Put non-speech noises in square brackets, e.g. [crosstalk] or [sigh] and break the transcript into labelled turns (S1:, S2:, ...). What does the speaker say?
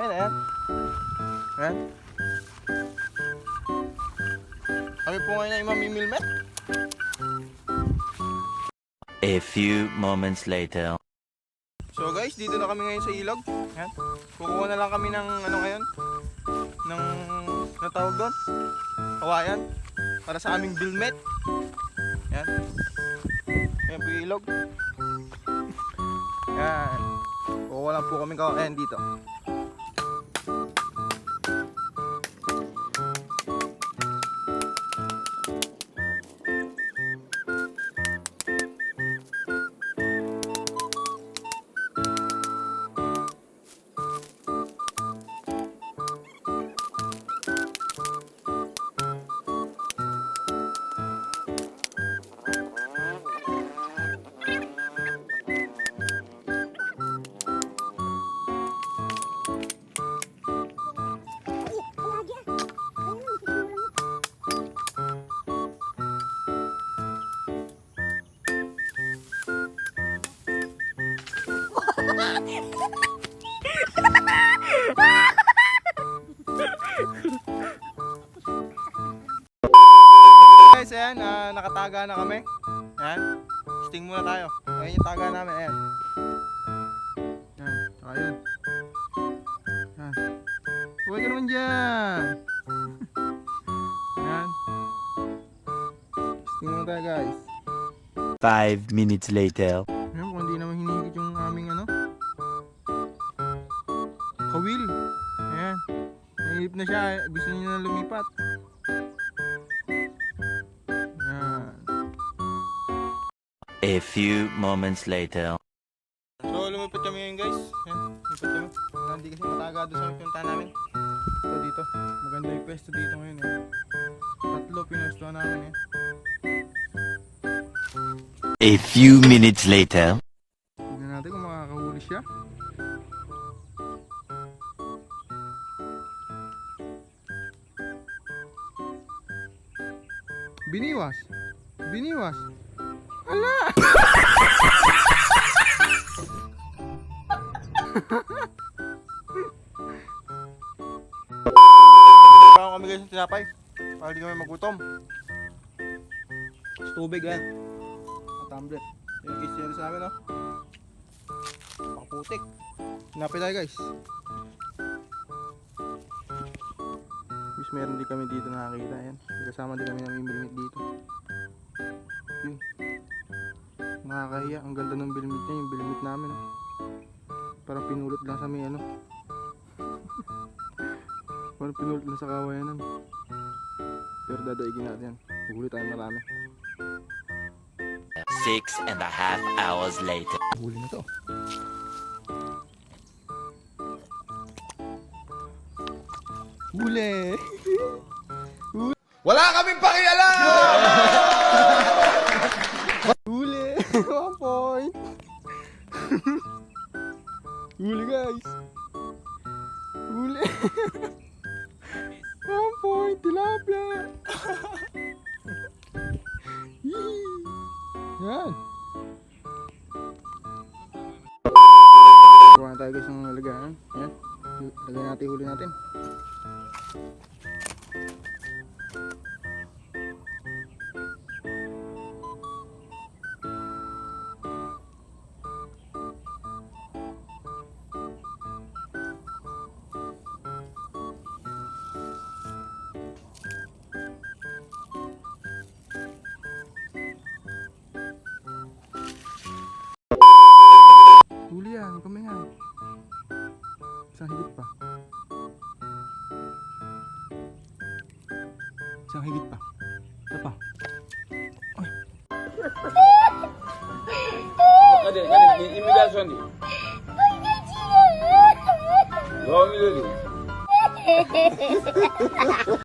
S1: men, ayan. Ayan. Kami po ngayon ay mamimilmet.
S2: A few moments later.
S1: So guys, dito na kami ngayon sa ilog. Ayan. Kukuha na lang kami ng ano ngayon? Ng natawag doon? Kawayan. Para sa aming bilmet. Ayan. Ayan po yung ilog. Ayan. Kukuha lang po kami kawayan dito. Guys, ayan, ah, nakataga na kami. Ayan. Sting muna tayo. Ayan yung taga namin, ayan. Ayan, ayun. Ayan. Huwag ka naman dyan. Ayan. Sting muna tayo, guys.
S2: Five minutes later.
S1: Gusto niya na lumipat.
S2: A few moments later.
S1: So, lumipat kami ngayon guys. Ayan, lumipat kami. Hindi kasi mataga doon sa pinuntahan namin. Ito dito. Maganda yung pwesto dito ngayon eh. Tatlo pinuestuhan namin eh.
S2: A few minutes later.
S1: Biniwas. Biniwas. Ala! Parang kami guys ng tinapay. Para di kami magutom. Sa tubig yan. Ang tumbler. Yung yun sa amin, no? Pakutik. Tinapay tayo, guys. Guys, meron din kami dito nakakita. Yan. Kasama din kami ng bilmit dito. Yun. Nakakahiya. Ang ganda ng bilmit niya. Yung bilmit namin. Parang pinulot lang sa may ano. [laughs] Parang pinulot lang sa kawayanan. Pero dadaigin natin yan. Huli tayo marami.
S2: Six and a half hours later.
S1: Huli na to. Huli!
S3: Wala kaming pakialam!
S1: Huli! One point! Huli guys! Huli! One point! Tilapia! Yan! Kuha na tayo guys ng lagayan. Yan. Lagay natin huli natin. Huli yan, kami nga. 자 해깃밥. 자 해깃밥.
S4: 해봐. 가자 가자 이미다 손이. 너무 힘들어